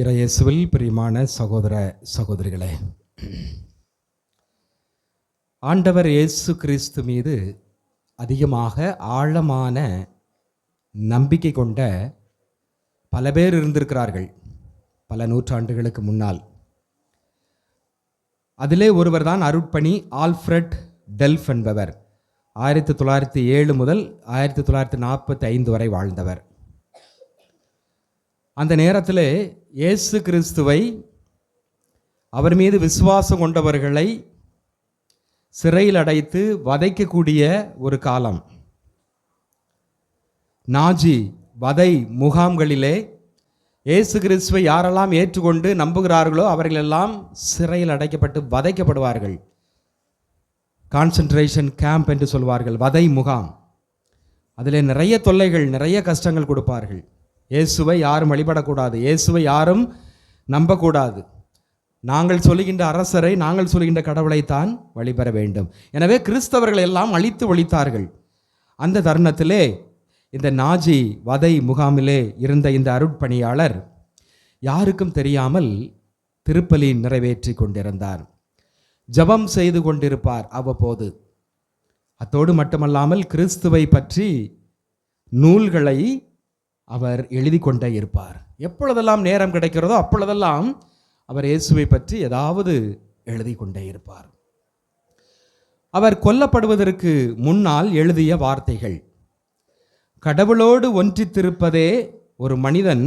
இறையேசுவில் பிரியமான சகோதர சகோதரிகளே ஆண்டவர் இயேசு கிறிஸ்து மீது அதிகமாக ஆழமான நம்பிக்கை கொண்ட பல பேர் இருந்திருக்கிறார்கள் பல நூற்றாண்டுகளுக்கு முன்னால். அதிலே ஒருவர் தான் அருட்பணி ஆல்ஃப்ரெட் டெல்ஃப் என்பவர். ஆயிரத்தி தொள்ளாயிரத்தி ஏழு முதல் ஆயிரத்தி தொள்ளாயிரத்தி நாற்பத்தி ஐந்து வரை வாழ்ந்தவர். அந்த நேரத்தில் இயேசு கிறிஸ்துவை அவர் மீது விசுவாசம் கொண்டவர்களை சிறையில் அடைத்து வதைக்கக்கூடிய ஒரு காலம். நாஜி வதை முகாம்களிலே இயேசு கிறிஸ்துவை யாரெல்லாம் ஏற்றுக்கொண்டு நம்புகிறார்களோ அவர்களெல்லாம் சிறையில் அடைக்கப்பட்டு வதைக்கப்படுவார்கள். கான்சன்ட்ரேஷன் கேம்ப் என்று சொல்வார்கள் வதை முகாம். அதில் நிறைய தொல்லைகள் நிறைய கஷ்டங்கள் கொடுப்பார்கள். இயேசுவை யாரும் வழிபடக்கூடாது. இயேசுவை யாரும் நம்பக்கூடாது. நாங்கள் சொல்லுகின்ற அரசரை நாங்கள் சொல்லுகின்ற கடவுளைத்தான் வழிபெற வேண்டும். எனவே கிறிஸ்தவர்கள் எல்லாம் அழித்து ஒழித்தார்கள். அந்த தருணத்திலே இந்த நாஜி வதை முகாமிலே இருந்த இந்த அருட்பணியாளர் யாருக்கும் தெரியாமல் திருப்பலி நிறைவேற்றி கொண்டிருந்தார். ஜெபம் செய்து கொண்டிருப்பார் அவ்வப்போது. அத்தோடு மட்டுமல்லாமல் கிறிஸ்துவை பற்றி நூல்களை அவர் எழுதி கொண்டே இருப்பார். எப்பொழுதெல்லாம் நேரம் கிடைக்கிறதோ அப்பொழுதெல்லாம் அவர் இயேசுவை பற்றி ஏதாவது எழுதி கொண்டே இருப்பார். அவர் கொல்லப்படுவதற்கு முன்னால் எழுதிய வார்த்தைகள் கடவுளோடு ஒன்றித்திருப்பதே ஒரு மனிதன்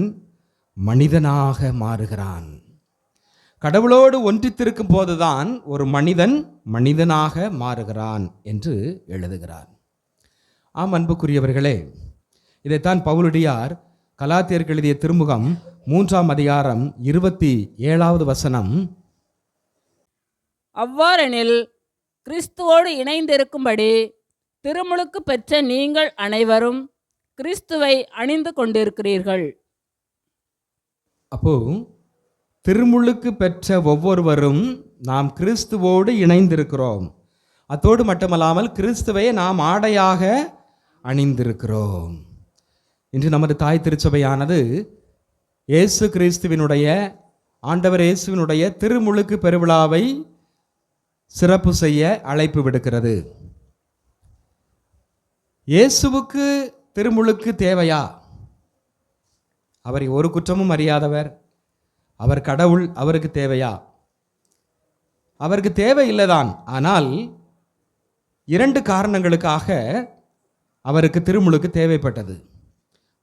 மனிதனாக மாறுகிறான். கடவுளோடு ஒன்றித்திருக்கும் போதுதான் ஒரு மனிதன் மனிதனாக மாறுகிறான் என்று எழுதுகிறார். ஆம் அன்புக்குரியவர்களே இதைத்தான் பவுலடியார் கலாத்தியருக்கு எழுதிய திருமுகம் மூன்றாம் அதிகாரம் இருபத்தி ஏழாவது வசனம். அவ்வாறெனில் கிறிஸ்துவோடு இணைந்திருக்கும்படி திருமுழுக்கு பெற்ற நீங்கள் அனைவரும் கிறிஸ்துவை அணிந்து கொண்டிருக்கிறீர்கள். அப்போ திருமுழுக்கு பெற்ற ஒவ்வொருவரும் நாம் கிறிஸ்துவோடு இணைந்திருக்கிறோம். அத்தோடு மட்டுமல்லாமல் கிறிஸ்துவை நாம் ஆடையாக அணிந்திருக்கிறோம். இன்று நமது தாய் திருச்சபையானது இயேசு கிறிஸ்துவினுடைய ஆண்டவர் இயேசுவினுடைய திருமுழுக்கு பெருவிழாவை சிறப்பு செய்ய அழைப்பு விடுக்கிறது. இயேசுவுக்கு திருமுழுக்கு தேவையா? அவரை ஒரு குற்றமும் அறியாதவர். அவர் கடவுள் அவருக்கு தேவையா? அவருக்கு தேவையில்லைதான் ஆனால் இரண்டு காரணங்களுக்காக அவருக்கு திருமுழுக்கு தேவைப்பட்டது.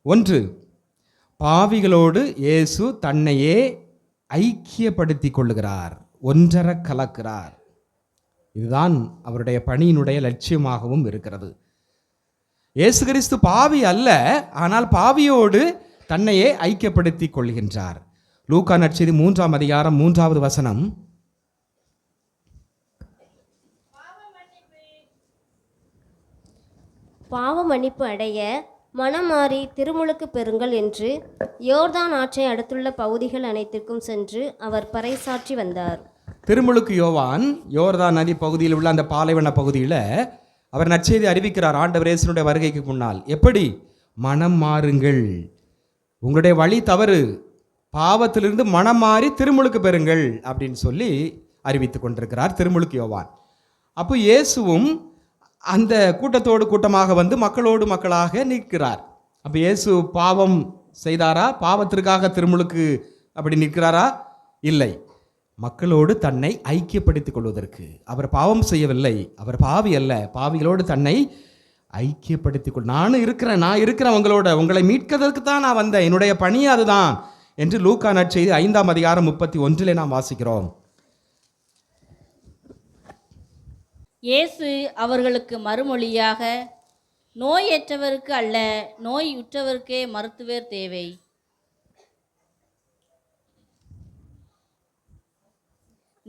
ஒன்று பாவிகளோடு இயேசு தன்னையே ஐக்கியப்படுத்தி கொள்ளுகிறார் ஒன்றர கலக்கிறார். இதுதான் அவருடைய பணியினுடைய லட்சியமாகவும் இருக்கிறது. இயேசு கிறிஸ்து பாவி அல்ல ஆனால் பாவியோடு தன்னையே ஐக்கியப்படுத்தி கொள்கின்றார். லூக்கா நட்சதி மூன்றாம் அதிகாரம் மூன்றாவது வசனம். பாவ மன்னிப்பு அடைய மனம் மாறி திருமுழுக்கு பெறுங்கள் என்று யோர்தான் ஆற்றை அடுத்துள்ள பகுதிகள் அனைத்திற்கும் சென்று அவர் பறைசாற்றி வந்தார். திருமுழுக்கு யோவான் யோர்தான் நதி பகுதியில் உள்ள அந்த பாலைவன பகுதியில் அவர் நற்செய்தி அறிவிக்கிறார் ஆண்டவர் இயேசுனுடைய வருகைக்கு முன்னால். எப்படி? மனம் மாறுங்கள். உங்களுடைய வழி தவறு. பாவத்திலிருந்து மனம் மாறி திருமுழுக்கு பெறுங்கள் அப்படின்னு சொல்லி அறிவித்து கொண்டிருக்கிறார் திருமுழுக்கு யோவான். அப்போ இயேசுவும் அந்த கூட்டத்தோடு கூட்டமாக வந்து மக்களோடு மக்களாக நிற்கிறார். அப்போ இயேசு பாவம் செய்தாரா? பாவத்திற்காக திருமுழுக்கு அப்படி நிற்கிறாரா? இல்லை. மக்களோடு தன்னை ஐக்கியப்படுத்திக் கொள்வதற்கு. அவர் பாவம் செய்யவில்லை. அவர் பாவி அல்ல. பாவிகளோடு தன்னை ஐக்கியப்படுத்திக் கொள் நானும் இருக்கிறேன் நான் இருக்கிறேன் உங்களோட. உங்களை மீட்கிறதுக்கு தான் நான் வந்தேன். என்னுடைய பணி அதுதான். என்று லூக்கா நற்செய்தி ஐந்தாம் அதிகாரம் முப்பத்தி ஒன்றிலே நாம் வாசிக்கிறோம். இயேசு அவர்களுக்கு மறுமொழியாக நோயற்றவருக்கு அல்ல நோயுற்றவருக்கே மருத்துவர் தேவை.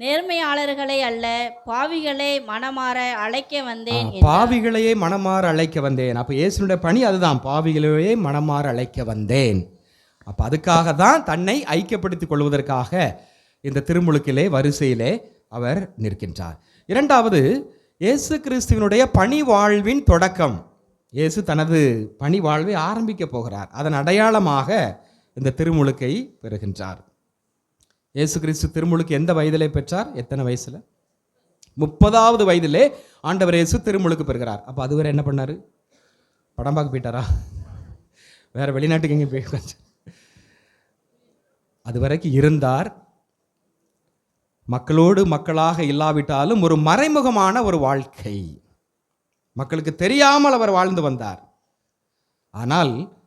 நேர்மையாளர்களை அல்ல பாவிகளை மனமாற அழைக்க வந்தேன். பாவிகளையே மனமாற அழைக்க வந்தேன். அப்போ இயேசுனுடைய பணி அதுதான். பாவிகளையே மனமாற அழைக்க வந்தேன். அப்போ அதுக்காக தான் தன்னை ஐக்கியப்படுத்திக் கொள்வதற்காக இந்த திருமுழுக்கிலே வரிசையிலே அவர் நிற்கின்றார். இரண்டாவது இயேசு கிறிஸ்துவினுடைய பணி வாழ்வின் தொடக்கம். இயேசு தனது பணி வாழ்வை ஆரம்பிக்க போகிறார். அதன் அடையாளமாக இந்த திருமுழுக்கை பெறுகின்றார். இயேசு கிறிஸ்து திருமுழுக்கு எந்த வயதிலே பெற்றார்? எத்தனை வயசில்? முப்பதாவது வயதிலே ஆண்டவர் இயேசு திருமுழுக்கு பெறுகிறார். அப்போ அதுவரை என்ன பண்ணார்? படம் பார்க்க போயிட்டாரா? வேறு வெளிநாட்டுக்கு எங்கேயும் போய் அது வரைக்கும் இருந்தார். மக்களோடு மக்களாக இல்லாவிட்டாலும் ஒரு மறைமுகமான ஒரு வாழ்க்கை. மக்களுக்கு தெரியாமல் அவர் வாழ்ந்து வந்தார். ஆனால்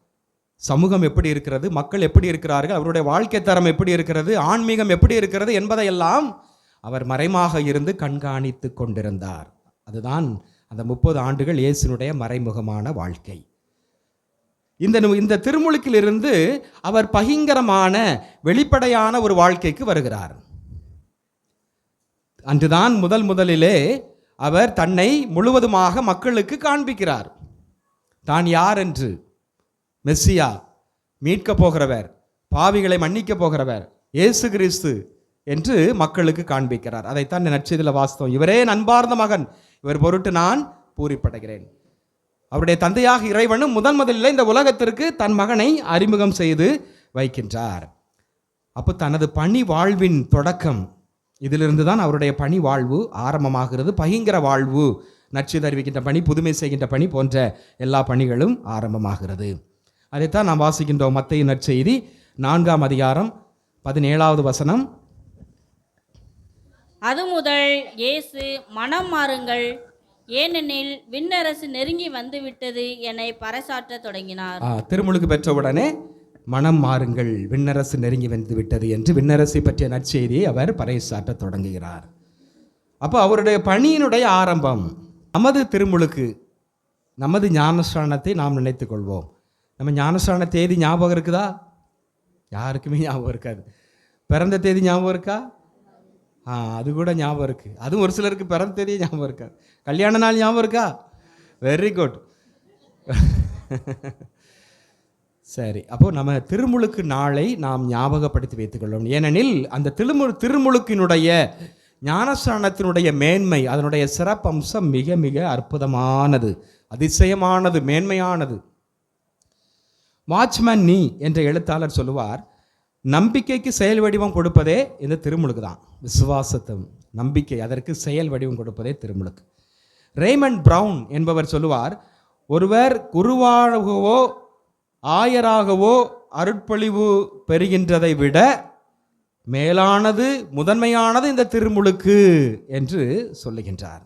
சமூகம் எப்படி இருக்கிறது மக்கள் எப்படி இருக்கிறார்கள் அவருடைய வாழ்க்கை தரம் எப்படி இருக்கிறது ஆன்மீகம் எப்படி இருக்கிறது என்பதையெல்லாம் அவர் மறைமாக இருந்து கண்காணித்து கொண்டிருந்தார். அதுதான் அந்த முப்பது ஆண்டுகள் இயேசுனுடைய மறைமுகமான வாழ்க்கை. இந்த நு- இந்த திருமுழுக்கிலிருந்து அவர் பகிங்கரமான வெளிப்படையான ஒரு வாழ்க்கைக்கு வருகிறார். அன்றுதான் முதல் முதலிலே அவர் தன்னை முழுவதுமாக மக்களுக்கு காண்பிக்கிறார். தான் யார் என்று? மெஸ்ஸியா மீட்கப் போகிறவர் பாவிகளை மன்னிக்கப் போகிறவர் இயேசு கிறிஸ்து என்று மக்களுக்கு காண்பிக்கிறார். அதைத்தான் நச்சதில் வாஸ்தவம் இவரே நண்பார்ந்த மகன். இவர் பொருட்டு நான் பூரிப்படைகிறேன். அவருடைய தந்தையாக இறைவனும் முதன் முதலில் இந்த உலகத்திற்கு தன் மகனை அறிமுகம் செய்து வைக்கின்றார். அப்போ தனது பணி வாழ்வின் தொடக்கம் இதிலிருந்து தான் அவருடைய பணி வாழ்வு ஆரம்பமாகிறது. பகிங்கிற வாழ்வு நற்செய்தி அறிவிக்கின்ற பணி புதுமை செய்கின்ற பணி போன்ற எல்லா பணிகளும் ஆரம்பமாகிறது. அதைத்தான் நாம் வாசிக்கின்றோம் மத்திய நற்செய்தி நான்காம் அதிகாரம் பதினேழாவது வசனம். அது முதல் இயேசு மனம் மாறுங்கள். ஏனெனில் விண்ணரசு நெருங்கி வந்துவிட்டது என பறைசாற்றத் தொடங்கினார். திருமுழுக்கு பெற்றவுடனே மனம் மாறுங்கள் விண்ணரசு நெருங்கி வந்து விட்டது என்று விண்ணரசை பற்றிய நற்செய்தியை அவர் பறைசாற்ற தொடங்குகிறார். அப்போ அவருடைய பணியினுடைய ஆரம்பம் நமது திருமுழுக்கு நமது ஞானஸ்தானத்தை நாம் நினைத்து கொள்வோம். நம்ம ஞானஸ்தான தேதி ஞாபகம் இருக்குதா? யாருக்குமே ஞாபகம் இருக்காது. பிறந்த தேதி ஞாபகம் இருக்கா? ஆ அது கூட ஞாபகம் இருக்குது அதுவும் ஒரு சிலருக்கு பிறந்த தேதி ஞாபகம் இருக்காது. கல்யாண நாள் ஞாபகம் இருக்கா? வெரி குட் சரி அப்போ நம்ம திருமுழுக்கு நாளை நாம் ஞாபகப்படுத்தி வைத்துக்கொள்ளணும் ஏனெனில் அந்த திருமு திருமுழுக்கினுடைய ஞானஸ்தானத்தினுடைய மேன்மை அதனுடைய சிறப்பம்சம் மிக மிக அற்புதமானது அதிசயமானது மேன்மையானது. வாட்ச்மேன் நீ என்ற எழுத்தாளர் சொல்லுவார் நம்பிக்கைக்கு செயல் வடிவம் கொடுப்பதே இந்த திருமுழுக்கு தான். விசுவாசத்தும் நம்பிக்கை அதற்கு செயல் வடிவம் கொடுப்பதே திருமுழுக்கு. ரேமண்ட் பிரவுன் என்பவர் சொல்லுவார் ஒருவர் குருவாகவோ ஆயராகவோ அருட்பொழிவு பெறுகின்றதை விட மேலானது முதன்மையானது இந்த திருமுழுக்கு என்று சொல்லுகின்றார்.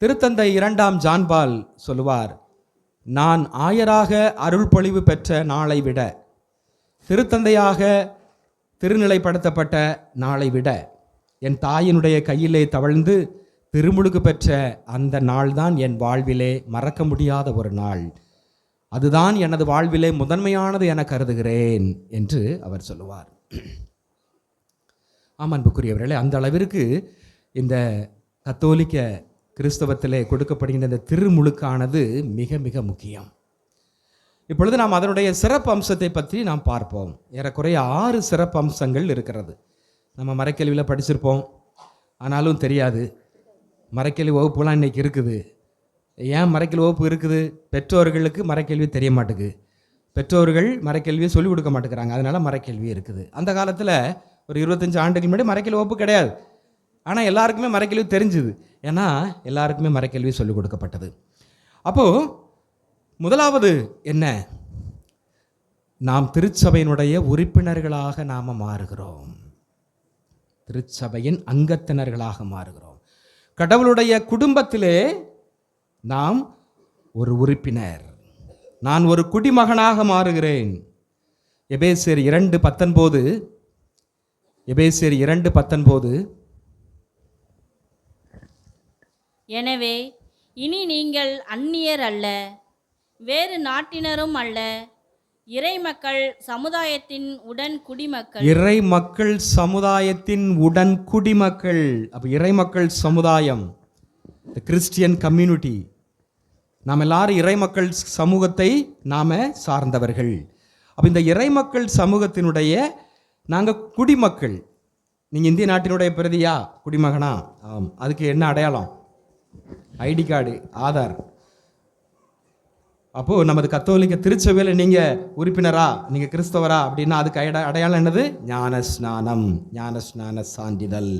திருத்தந்தை இரண்டாம் ஜான்பால் சொல்லுவார் நான் ஆயராக அருள்பொழிவு பெற்ற நாளை விட திருத்தந்தையாக திருநிலைப்படுத்தப்பட்ட நாளை விட என் தாயினுடைய கையிலே தவழ்ந்து திருமுழுக்கு பெற்ற அந்த நாள்தான் என் வாழ்விலே மறக்க முடியாத ஒரு நாள். அதுதான் எனது வாழ்விலே முதன்மையானது என கருதுகிறேன் என்று அவர் சொல்லுவார். ஆம் அன்புக்குரியவர்களே அந்த அளவிற்கு இந்த கத்தோலிக்க கிறிஸ்தவத்திலே கொடுக்கப்படுகின்ற இந்த திருமுழுக்கானது மிக மிக முக்கியம். இப்பொழுது நாம் அதனுடைய சிறப்பு அம்சத்தை பற்றி நாம் பார்ப்போம். ஏறக்குறைய ஆறு சிறப்பு அம்சங்கள் இருக்கிறது. நம்ம மறைக்கல்வியில் படிச்சிருப்போம். ஆனாலும் தெரியாது. மறைக்கல்வி வகுப்புலாம் இன்றைக்கி இருக்குது. ஏன் மறைக்கல் வகுப்பு இருக்குது? பெற்றோர்களுக்கு மறைக்கல்வி தெரிய மாட்டேங்குது பெற்றோர்கள் மறைக்கல்வியை சொல்லிக் கொடுக்க மாட்டேங்கிறாங்க. அதனால் மறைக்கல்வி இருக்குது. அந்த காலத்தில் ஒரு இருபத்தஞ்சு ஆண்டுகள் முன்னாடி மறைக்கல் வகுப்பு கிடையாது. ஆனால் எல்லாருக்குமே மறைக்கல்வி தெரிஞ்சுது. ஏன்னா எல்லாருக்குமே மறைக்கல்வி சொல்லிக் கொடுக்கப்பட்டது. அப்போது முதலாவது என்ன? நாம் திருச்சபையினுடைய உறுப்பினர்களாக நாம் மாறுகிறோம். திருச்சபையின் அங்கத்தினர்களாக மாறுகிறோம். கடவுளுடைய குடும்பத்திலே நாம் ஒரு உறுப்பினர். நான் ஒரு குடிமகனாக மாறுகிறேன். எபேசியர் இரண்டு பத்தொன்பது. எபேசியர் இரண்டு பத்தொன்பது. எனவே இனி நீங்கள் அந்நியர் அல்ல வேறு நாட்டினரும் அல்ல. இறைமக்கள் சமுதாயத்தின் உடன் குடிமக்கள். இறை மக்கள் சமுதாயத்தின் உடன் குடிமக்கள். அப்போ இறை மக்கள் சமுதாயம் த கிறிஸ்டியன் கம்யூனிட்டி நாம் எல்லாரும் இறைமக்கள் சமூகத்தை நாம் சார்ந்தவர்கள். அப்போ இந்த இறைமக்கள் சமூகத்தினுடைய நாங்கள் குடிமக்கள். நீங்கள் இந்திய நாட்டினுடைய பிரதியா? குடிமகனா? ஆம். அதுக்கு என்ன அடையாளம்? ID card Aadhaar. அப்போது நமது கத்தோலிக்க திருச்சபையில் நீங்கள் உறுப்பினரா? நீங்கள் கிறிஸ்தவரா? அப்படின்னா அதுக்கு அட அடையாளம் என்னது? ஞான ஸ்நானம் ஞான ஸ்நான சான்றிதழ்.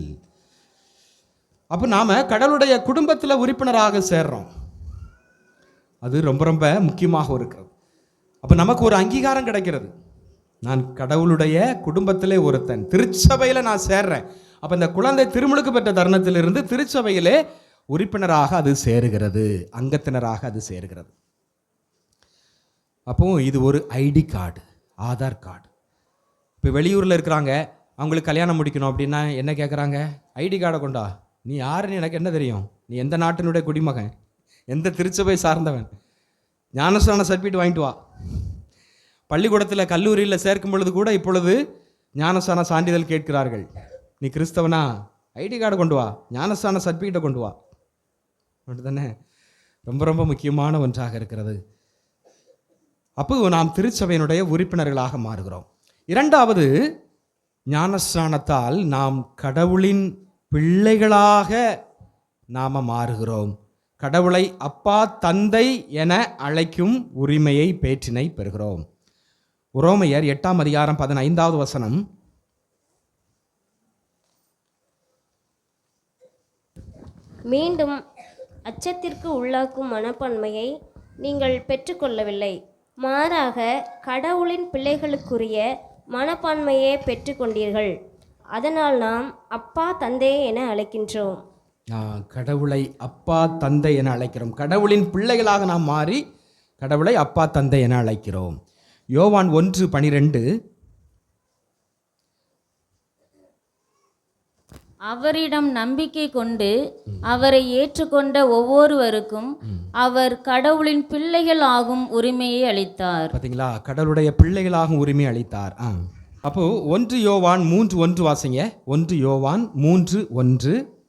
அப்போ நாம் கடவுளுடைய குடும்பத்தில் உறுப்பினராக சேர்றோம். அது ரொம்ப ரொம்ப முக்கியமாக இருக்கிறது. அப்போ நமக்கு ஒரு அங்கீகாரம் கிடைக்கிறது. நான் கடவுளுடைய குடும்பத்திலே ஒருத்தன் திருச்சபையில் நான் சேர்றேன். அப்போ இந்த குழந்தை திருமுழுக்கு பெற்ற தருணத்திலிருந்து திருச்சபையிலே உறுப்பினராக அது சேருகிறது அங்கத்தினராக அது சேருகிறது. அப்போ இது ஒரு ஐடி கார்டு ஆதார் கார்டு. இப்போ வெளியூரில் இருக்கிறாங்க அவங்களுக்கு கல்யாணம் முடிக்கணும் அப்படின்னா என்ன கேட்குறாங்க ஐடி கார்டை கொண்டா? நீ யாருன்னு எனக்கு என்ன தெரியும்? நீ எந்த நாட்டினுடைய குடிமகன்? எந்த திருச்சபை சார்ந்தவன்? ஞானஸ்தான சர்டிஃபிகேட் வாங்கிட்டு வா. பள்ளிக்கூடத்தில் கல்லூரியில் சேர்க்கும் பொழுது கூட இப்பொழுது ஞானஸ்தான சான்றிதழ் கேட்கிறார்கள். நீ கிறிஸ்தவனா? ஐடி கார்டு கொண்டு வா. ஞானஸ்தான சர்டிஃபிகேட்டை கொண்டு வா. மட்டும்தானே ரொம்ப ரொம்ப முக்கியமான ஒன்றாக இருக்கிறது. அப்போ நாம் திருச்சபையினுடைய உறுப்பினர்களாக மாறுகிறோம். இரண்டாவது ஞானஸ்தானத்தால் நாம் கடவுளின் பிள்ளைகளாக நாம் மாறுகிறோம். கடவுளை அப்பா தந்தை என அழைக்கும் உரிமையை பேற்றினை பெறுகிறோம். உரோமையர் எட்டாம் அதிகாரம் பதினைந்தாவது வசனம். மீண்டும் அச்சத்திற்கு உள்ளாக்கும் மனப்பான்மையை நீங்கள் பெற்றுக்கொள்ளவில்லை. மாறாக கடவுளின் பிள்ளைகளுக்குரிய மனப்பான்மையை பெற்றுக்கொண்டீர்கள். அதனால் நாம் அப்பா தந்தையே என அழைக்கின்றோம். கடவுளை அப்பா தந்தை என அழைக்கிறோம். கடவுளின் பிள்ளைகளாக நாம் மாறி கடவுளை அப்பா தந்தை என அழைக்கிறோம். யோவான் ஒன்று பனிரெண்டு. அவரிடம் நம்பிக்கை கொண்டு அவரை ஏற்றுக்கொண்ட ஒவ்வொருவருக்கும் அவர் கடவுளின் பிள்ளைகள் ஆகும் உரிமையை அளித்தார். பார்த்தீங்களா கடவுளுடைய பிள்ளைகளாகவும் உரிமை அளித்தார். ஆ. அப்போ ஒன்று யோவான் மூன்று ஒன்று வாசிங்க. ஒன்று யோவான் மூன்று ஒன்று.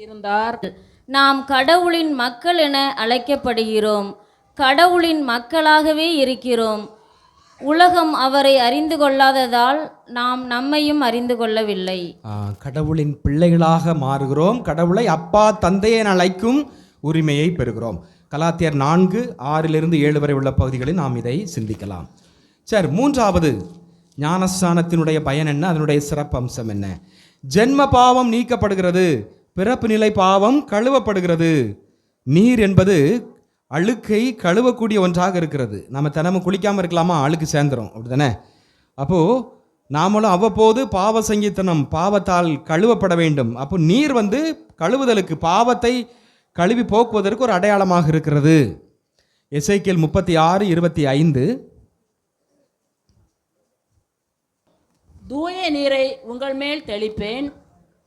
இருந்தார். நாம் கடவுளின் மக்கள் என அழைக்கப்படுகிறோம். கடவுளின் மக்களாகவே இருக்கிறோம். உலகம் அவரை அறிந்து கொள்ளாததால் நாம் நம்மையும் அறிந்து கொள்ளவில்லை. கடவுளின் பிள்ளைகளாக மாறுகிறோம். கடவுளை அப்பா தந்தை என அழைக்கும் உரிமையை பெறுகிறோம். கலாத்தியர் நான்கு ஆறிலிருந்து ஏழு வரை உள்ள பகுதிகளில் நாம் இதை சிந்திக்கலாம். சரி மூன்றாவது ஞானஸ்தானத்தினுடைய பயன் என்ன? அதனுடைய சிறப்பு அம்சம் என்ன? ஜென்ம பாவம் நீக்கப்படுகிறது. பிறப்பு நிலை பாவம் கழுவப்படுகிறது. நீர் என்பது அழுக்கை கழுவக்கூடிய ஒன்றாக இருக்கிறது. நம்ம தினமும் குளிக்காமல் இருக்கலாமா? அழுக்கு சேர்ந்துரும். அப்படிதானே? அப்போது நாமளும் அவ்வப்போது பாவ சங்கீத்தனம் பாவத்தால் கழுவப்பட வேண்டும். அப்போ நீர் வந்து கழுவுதலுக்கு பாவத்தை கழுவி போக்குவதற்கு ஒரு அடையாளமாக இருக்கிறது. எஸ்ஐக்கியல் முப்பத்தி ஆறு இருபத்தி ஐந்து. தூய நீரை உங்கள் மேல் தெளிப்பேன்.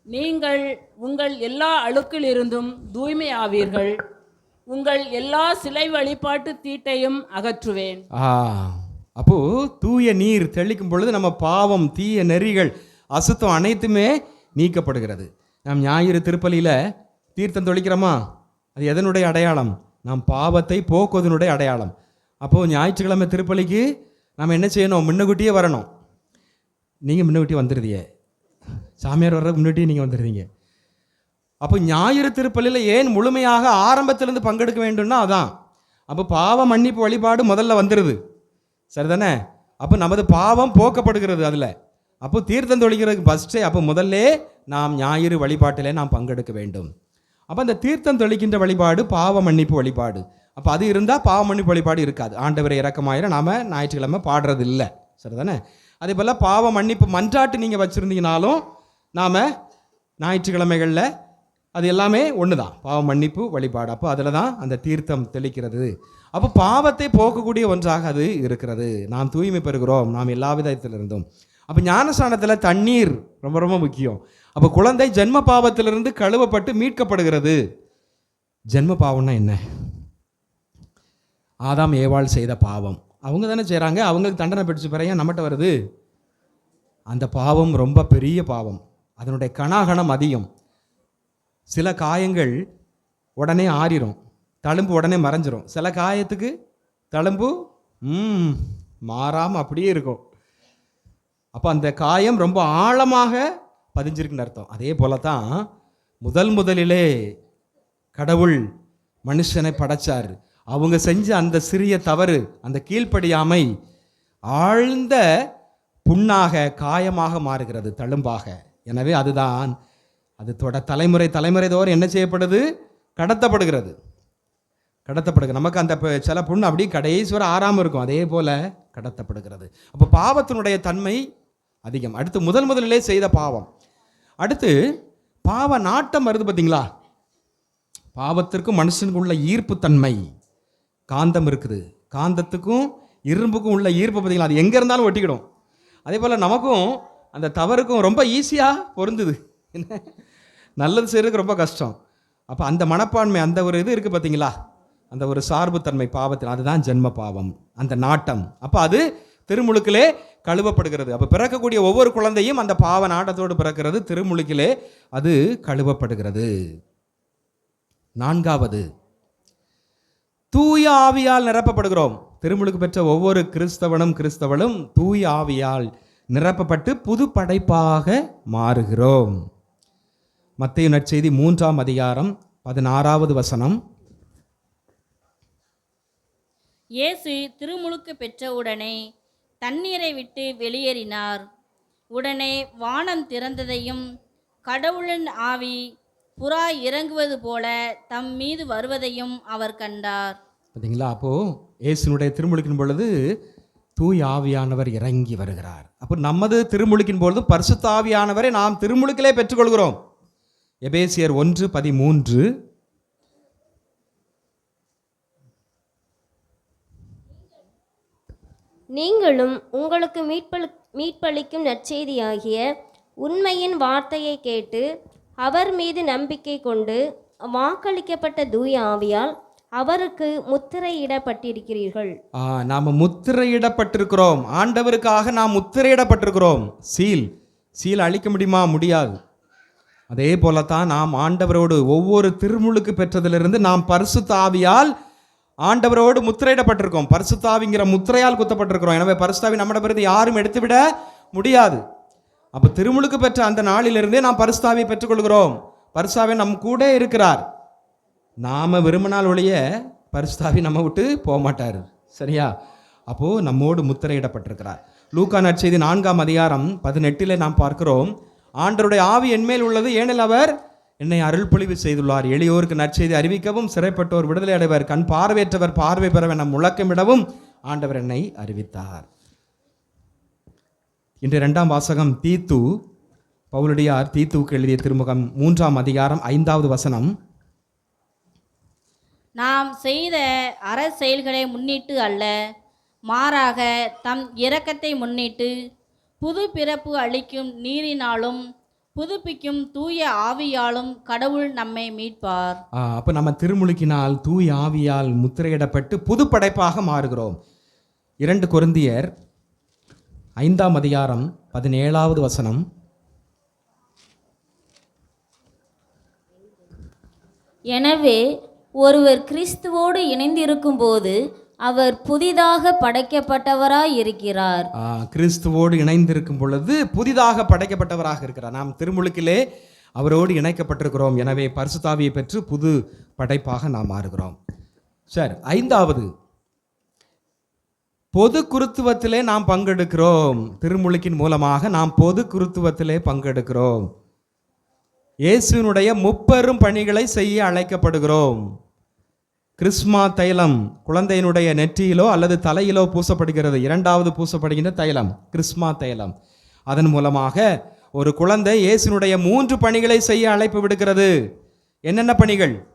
நீங்கள் உங்கள் எல்லா அழுக்கிலிருந்தும் தூய்மையாவீர்கள். உங்கள் எல்லா சிலை வழிபாட்டு தீட்டையும் அகற்றுவேன். ஆ அப்போ தூய நீர் தெளிக்கும் பொழுது நம்ம பாவம் தீய நெறிகள் அசுத்தம் அனைத்துமே நீக்கப்படுகிறது. நாம் ஞாயிறு திருப்பலியில் தீர்த்தம் தொழிக்கிறோமா அது எதனுடைய அடையாளம்? நாம் பாவத்தை போக்குவதனுடைய அடையாளம். அப்போது ஞாயிற்றுக்கிழமை திருப்பலிக்கு நம்ம என்ன செய்யணும்? முன்னகூட்டியே வரணும். நீங்கள் முன்னக்கூட்டியே வந்துடுதியே சாமியார் வர்றதுக்கு முன்னிட்டு நீங்கள் வந்துடுறீங்க. அப்போ ஞாயிறு திருப்பலியில் ஏன் முழுமையாக ஆரம்பத்திலேருந்து பங்கெடுக்க வேண்டும்னா அதான். அப்போ பாவ மன்னிப்பு வழிபாடு முதல்ல வந்துடுது சரிதானே? அப்போ நமது பாவம் போக்கப்படுகிறது அதில். அப்போ தீர்த்தம் தொழிக்கிறதுக்கு ஃபஸ்ட்டே அப்போ முதல்ல நாம் ஞாயிறு வழிபாட்டிலே நாம் பங்கெடுக்க வேண்டும். அப்போ அந்த தீர்த்தம் தெளிக்கின்ற வழிபாடு பாவ மன்னிப்பு வழிபாடு. அப்போ அது இருந்தால் பாவ மன்னிப்பு வழிபாடு இருக்காது. ஆண்டவரை இறக்கமாயிர நாம் ஞாயிற்றுக்கிழமை பாடுறது இல்லை சரிதானே? அதே போல் பாவ மன்னிப்பு மன்றாட்டு நீங்கள் வச்சுருந்தீங்கனாலும் நாம் ஞாயிற்றுக்கிழமைகளில் அது எல்லாமே ஒன்று தான் பாவ மன்னிப்பு வழிபாடு. அப்போ அதில் தான் அந்த தீர்த்தம் தெளிக்கிறது. அப்போ பாவத்தை போக்கக்கூடிய ஒன்றாக அது இருக்கிறது. நாம் தூய்மை பெறுகிறோம். நாம் எல்லா விதத்திலிருந்தும். அப்போ ஞானஸ்தானத்தில் தண்ணீர் ரொம்ப ரொம்ப முக்கியம். அப்போ குழந்தை ஜென்ம பாவத்திலிருந்து கழுவப்பட்டு மீட்கப்படுகிறது. ஜென்ம பாவம்னா என்ன? ஆதாம் ஏவாள் செய்த பாவம். அவங்க தானே செய்கிறாங்க அவங்களுக்கு தண்டனை பிடிச்ச பிறையா நம்மகிட்ட வருது? அந்த பாவம் ரொம்ப பெரிய பாவம். அதனுடைய கணாகணம் அதிகம். சில காயங்கள் உடனே ஆறிரும். தழும்பு உடனே மறைஞ்சிரும். சில காயத்துக்கு தழும்பு ம் மாறாமல் அப்படியே இருக்கும். அப்போ அந்த காயம் ரொம்ப ஆழமாக பதிஞ்சிருக்குன்னு அர்த்தம். அதே போல தான் முதல் முதலிலே கடவுள் மனுஷனை படைச்சார். அவங்க செஞ்ச அந்த சிறிய தவறு அந்த கீழ்ப்படியாமை ஆழ்ந்த புண்ணாக காயமாக மாறுகிறது தழும்பாக. எனவே அதுதான். அது தொட தலைமுறை தலைமுறை தோறும் என்ன செய்யப்படுது? கடத்தப்படுகிறது. கடத்தப்படுகிறது. நமக்கு அந்த சில புண்ணு அப்படியே கடைசி வரை ஆறாமல் இருக்கும். அதே போல் கடத்தப்படுகிறது. அப்போ பாவத்தினுடைய தன்மை அதிகம். அடுத்து முதல் முதலிலே செய்த பாவம். அடுத்து பாவ நாட்டம் வருது பார்த்தீங்களா? பாவத்திற்கும் மனுஷனுக்கு உள்ள ஈர்ப்பு தன்மை. காந்தம் இருக்குது. காந்தத்துக்கும் இரும்புக்கும் உள்ள ஈர்ப்பு பார்த்தீங்களா? அது எங்கே இருந்தாலும் ஒட்டிக்கிடும். அதே போல் நமக்கும் அந்த தவறுக்கும் ரொம்ப ஈஸியாக பொருந்துது. என்ன? நல்லது செய்கிறதுக்கு ரொம்ப கஷ்டம். அப்போ அந்த மனப்பான்மை அந்த ஒரு இது இருக்குது பார்த்தீங்களா அந்த ஒரு சார்புத்தன்மை பாவத்தில் அதுதான் ஜென்ம பாவம். அந்த நாட்டம். அப்போ அது திருமுழுக்கிலே கழுவப்படுகிறது. அப்போ பிறக்கக்கூடிய ஒவ்வொரு குழந்தையும் அந்த பாவ நாட்டத்தோடு பிறக்கிறது. திருமுழுக்கிலே அது கழுவப்படுகிறது. நான்காவது தூய ஆவியால் நிரப்பப்படுகிறோம். திருமுழுக்கு பெற்ற ஒவ்வொரு கிறிஸ்தவனும் கிறிஸ்தவளும் தூய ஆவியால் நிரப்பப்பட்டு புது படைப்பாக மாறுகிறோம். மத்தேயு நற்செய்தி மூன்றாம் அதிகாரம் பதினாறாவது வசனம். இயேசு திருமுழுக்கு பெற்றவுடனே தண்ணீரை விட்டு வெளியேறினார். உடனே வானம் திறந்ததையும் கடவுளின் ஆவி புறா இறங்குவது போல தம் மீது வருவதையும் அவர் கண்டார். பார்த்தீங்களா அப்போது இயேசுனுடைய திருமுழுக்கின் பொழுது தூய் ஆவியானவர் இறங்கி வருகிறார். அப்போ நமது திருமுழுக்கின் பொழுது பரிசுத்த ஆவியானவரை நாம் திருமுழுக்கிலே பெற்றுக்கொள்கிறோம். எபேசியர் ஒன்று பதிமூன்று. நீங்களும் உங்களுக்கு மீட்பளி மீட்பளிக்கும் நற்செய்தியாகிய உண்மையின் வார்த்தையை கேட்டு அவர் மீது நம்பிக்கை கொண்டு வாக்களிக்கப்பட்ட தூய ஆவியால் அவருக்கு முத்திரையிடப்பட்டிருக்கிறீர்கள். நாம் முத்திரையிடப்பட்டிருக்கிறோம். ஆண்டவருக்காக நாம் முத்திரையிடப்பட்டிருக்கிறோம். சீல் சீல் அழிக்க முடியுமா? முடியாது. அதே போலத்தான் நாம் ஆண்டவரோடு ஒவ்வொரு திருமுழுக்கு பெற்றதிலிருந்து நாம் பரிசு தாவியால் ஆண்டவரோடு முத்திரையிடப்பட்டிருக்கோம் பரிசுத்தாவிங்கிற முத்திரையால் குத்தப்பட்டிருக்கிறோம். எனவே பரிசுத்தாவி நம்மிடமிருந்து யாரும் எடுத்துவிட முடியாது. அப்போ திருமுழுக்கு பெற்ற அந்த நாளிலிருந்தே நாம் பரிசுத்தாவியை பெற்றுக்கொள்கிறோம். பரிசுத்தாவை நம் கூட இருக்கிறார். நாம் விரும்பினால் ஒழிய பரிசுத்தாவி நம்ம விட்டு போக மாட்டார். சரியா? அப்போது நம்மோடு முத்திரையிடப்பட்டிருக்கிறார். லூக்கா நற்செய்தி நான்காம் அதிகாரம் பதினெட்டிலே நாம் பார்க்கிறோம். ஆண்டருடைய ஆவி என்மேல் உள்ளது ஏனில் அவர் என்னை அருள்பொழிவு செய்துள்ளார். எளியோருக்கு நற்செய்தி அறிவிக்கவும் சிறைப்பட்டோர் விடுதலை அடைவர் கண் பார்வையற்றவர் பார்வை பெறவென முழக்கமிடவும் ஆண்டவர் என்னை அறிவித்தார். இன்று இரண்டாம் வாசகம் தீத்து பவுலடியார் தீத்துவுக்கு எழுதிய திருமுகம் மூன்றாம் அதிகாரம் ஐந்தாவது வசனம். நாம் செய்த அற செயல்களை முன்னிட்டு அல்ல மாறாக தம் இரக்கத்தை முன்னிட்டு புது பிறப்பு அளிக்கும் நீரினாலும் புதுப்பிக்கும் தூய ஆவியாலும் கடவுள் நம்மை மீட்பார். அப்போ நம்ம திருமுழுக்கினால் தூய் ஆவியால் முத்திரையிடப்பட்டு புது படைப்பாக மாறுகிறோம். இரண்டு கொருந்தியர் ஐந்தாம் அதிகாரம் பதினேழாவது வசனம். எனவே ஒருவர் கிறிஸ்துவோடு இணைந்திருக்கும் போது அவர் புதிதாக படைக்கப்பட்டவராய் இருக்கிறார் கிறிஸ்துவோடு இணைந்திருக்கும் பொழுது புதிதாக படைக்கப்பட்டவராக இருக்கிறார். நாம் திருமுழுக்கிலே அவரோடு இணைக்கப்பட்டிருக்கிறோம். எனவே பரிசுத்தாவியை பெற்று புது படைப்பாக நாம் மாறுகிறோம். சார் ஐந்தாவது. பொது குருத்துவத்திலே நாம் பங்கெடுக்கிறோம். திருமுழுக்கின் மூலமாக நாம் பொது குருத்துவத்திலே பங்கெடுக்கிறோம். இயேசுவினுடைய முப்பெரும் பணிகளை செய்ய அழைக்கப்படுகிறோம். கிறிஸ்மா தைலம் குழந்தையினுடைய நெற்றியிலோ அல்லது தலையிலோ பூசப்படுகிறது. இரண்டாவது பூசப்படுகின்ற தைலம் கிறிஸ்மா தைலம். அதன் மூலமாக ஒரு குழந்தை இயேசுனுடைய மூன்று பணிகளை செய்ய அழைப்பு விடுக்கிறது என்னென்ன பணிகள்?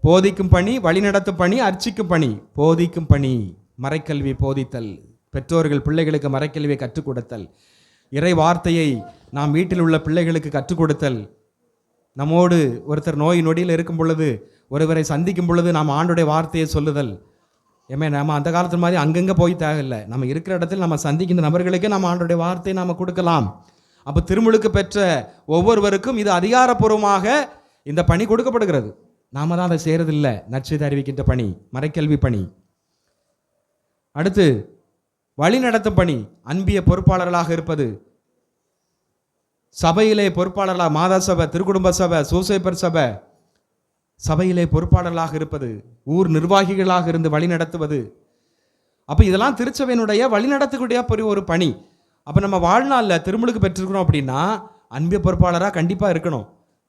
போதிக்கும் பணி வழிநடத்தும் பணி அர்ச்சிக்கும் பணி. போதிக்கும் பணி மறைக்கல்வி போதித்தல். பெற்றோர்கள் பிள்ளைகளுக்கு மறைக்கல்வியை கற்றுக் கொடுத்தல். இறை வார்த்தையை நாம் வீட்டில் உள்ள பிள்ளைகளுக்கு கற்றுக் கொடுத்தல். நம்மோடு ஒருத்தர் நோய் நொடியில் இருக்கும் பொழுது ஒருவரை சந்திக்கும் பொழுது நாம் ஆண்டுடைய வார்த்தையை சொல்லுதல். ஏமே நம்ம அந்த காலத்து மாதிரி அங்கங்கே போய் தேவையில்லை. நம்ம இருக்கிற இடத்தில் நம்ம சந்திக்கின்ற நபர்களுக்கு நம்ம ஆண்டுடைய வார்த்தையை நாம் கொடுக்கலாம். அப்போ திருமுழுக்கு பெற்ற ஒவ்வொருவருக்கும் இது அதிகாரப்பூர்வமாக இந்த பணி கொடுக்கப்படுகிறது. நாம தான் அதை செய்கிறதில்லை நற்செய்தி அறிவிக்கின்ற பணி மறைக்கல்வி பணி. அடுத்து வழி நடத்தும் பணி அன்பிய பொறுப்பாளர்களாக இருப்பது. சபையிலே பொறுப்பாளர்களாக மாதா சபை திருக்குடும்ப சபை சூசைப்பர் சபை சபையிலே பொறுப்பாளர்களாக இருப்பது ஊர் நிர்வாகிகளாக இருந்து வழி நடத்துவது. அப்போ இதெல்லாம் திருச்சபையினுடைய வழிநடத்தக்கூடிய பெரிய ஒரு பணி. அப்போ நம்ம வாழ்நாளில் திருமுழுக்கு பெற்றிருக்கிறோம் அப்படின்னா அன்பிய பொறுப்பாளராக கண்டிப்பாக இருக்கணும்.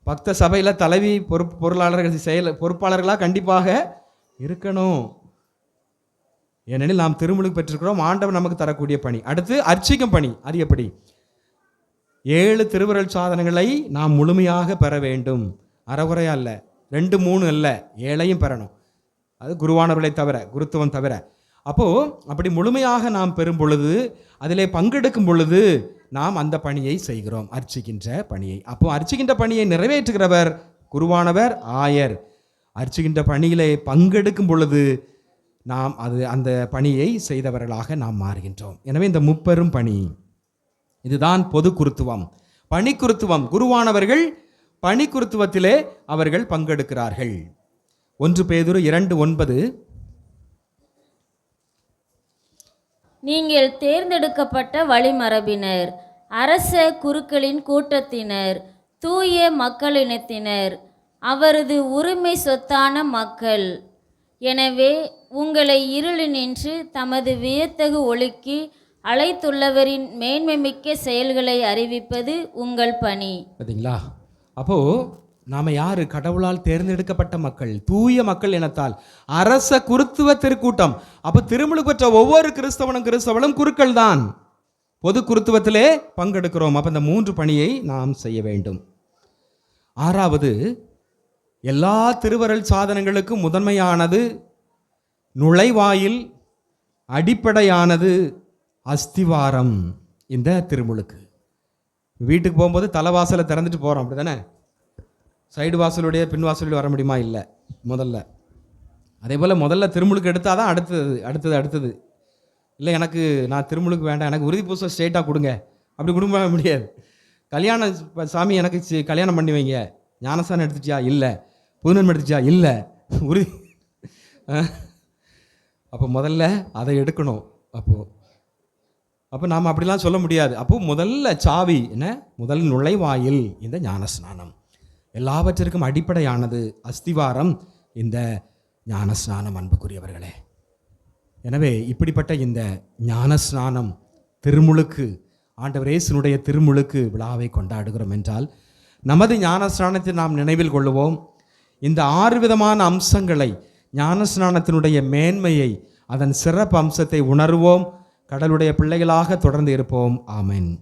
பக்த சபையில் தலைவி பொறுப்பு பொருளாளர்கள் செயல் பொறுப்பாளர்களாக கண்டிப்பாக இருக்கணும். ஏனெனில் நாம் திருமுழுக்கு பெற்றிருக்கிறோம் ஆண்டவர் நமக்கு தரக்கூடிய பணி. அடுத்து அர்ச்சிக்கும் பணி அது எப்படி? ஏழு திருவருள் சாதனங்களை நாம் முழுமையாக பெற வேண்டும். அறகுறையா இல்லை ரெண்டு மூணு அல்ல ஏழையும் பெறணும். அது குருவானவர்களை தவிர குருத்துவம் தவிர. அப்போது அப்படி முழுமையாக நாம் பெறும் பொழுது அதிலே பங்கெடுக்கும் பொழுது நாம் அந்த பணியை செய்கிறோம் அர்ச்சிக்கின்ற பணியை. அப்போ அர்ச்சிக்கின்ற பணியை நிறைவேற்றுகிறவர் குருவானவர் ஆயர். அர்ச்சிக்கின்ற பணியிலே பங்கெடுக்கும் பொழுது நாம் அது அந்த பணியை செய்தவர்களாக நாம் மாறுகின்றோம். எனவே இந்த முப்பெரும் பணி. இதுதான் பொது குருத்துவம். பணிக்குருத்துவம் குருவானவர்கள் பணிக்குருத்துவத்திலே அவர்கள் பங்கெடுக்கிறார்கள். ஒன்று பேதுரு இரண்டு ஒன்பது. நீங்கள் தேர்ந்தெடுக்கப்பட்ட வழிமரபினர் அரச குருக்களின் கூட்டத்தினர் தூய மக்களினத்தினர் அவரது உரிமை சொத்தான மக்கள். எனவே உங்களை இருளினின்று தமது வியத்தகு ஒளிக்கு அழைத்துள்ளவரின் மேன்மைமிக்க செயல்களை அறிவிப்பது உங்கள் பணி. பார்த்தீங்களா அப்போது நாம் யார்? கடவுளால் தேர்ந்தெடுக்கப்பட்ட மக்கள் தூய மக்கள் இனத்தால். அரச குருத்துவ திருக்கூட்டம். அப்போ திருமுழுக்கு பெற்ற ஒவ்வொரு கிறிஸ்தவனும் கிறிஸ்தவனும் குருக்கள் தான். பொது குருத்துவத்திலே பங்கெடுக்கிறோம். அப்போ இந்த மூன்று பணியை நாம் செய்ய வேண்டும். ஆறாவது எல்லா திருவருள் சாதனங்களுக்கும் முதன்மையானது நுழைவாயில் அடிப்படையானது அஸ்திவாரம். இந்த திருமுழுக்கு. வீட்டுக்கு போகும்போது தலைவாசலை திறந்துட்டு போகிறோம் அப்படி தானே சைடு வாசலுடைய பின் வாசலுடைய வர முடியுமா? இல்லை. முதல்ல. அதே போல் முதல்ல திருமுழுக்கு எடுத்தால் தான் அடுத்தது அடுத்தது அடுத்தது. இல்லை எனக்கு நான் திருமுழுக்கு வேண்டாம். எனக்கு உறுதி பூசை ஸ்ட்ரெயிட்டாக கொடுங்க. அப்படி கொடுக்க முடியாது. கல்யாணம் இப்போ சாமி எனக்கு சி- கல்யாணம் பண்ணி வைங்க. ஞானசானம் எடுத்துட்டியா? இல்லை. புதுநன்மை எடுத்துச்சியா இல்லை. உறுதி. அப்போ முதல்ல அதை எடுக்கணும். அப்போது அப்போ நாம் அப்படிலாம் சொல்ல முடியாது. அப்போ முதல்ல சாவி என்ன? முதல் நுழைவாயில் இந்த ஞானஸ்நானம். எல்லாவற்றிற்கும் அடிப்படையானது அஸ்திவாரம் இந்த ஞானஸ்நானம். அன்புக்குரியவர்களே எனவே இப்படிப்பட்ட இந்த ஞானஸ்நானம் திருமுழுக்கு ஆண்டவர் இயேசுனுடைய திருமுழுக்கு விழாவை கொண்டாடுகிறோம் என்றால் நமது ஞானஸ்நானத்தை நாம் நினைவில் கொள்ளுவோம். இந்த ஆறு விதமான அம்சங்களை ஞானஸ்நானத்தினுடைய மேன்மையை அதன் சிறப்பு அம்சத்தை உணர்வோம். கடலுடைய பிள்ளைகளாக தொடர்ந்து இருப்போம். ஆமென்.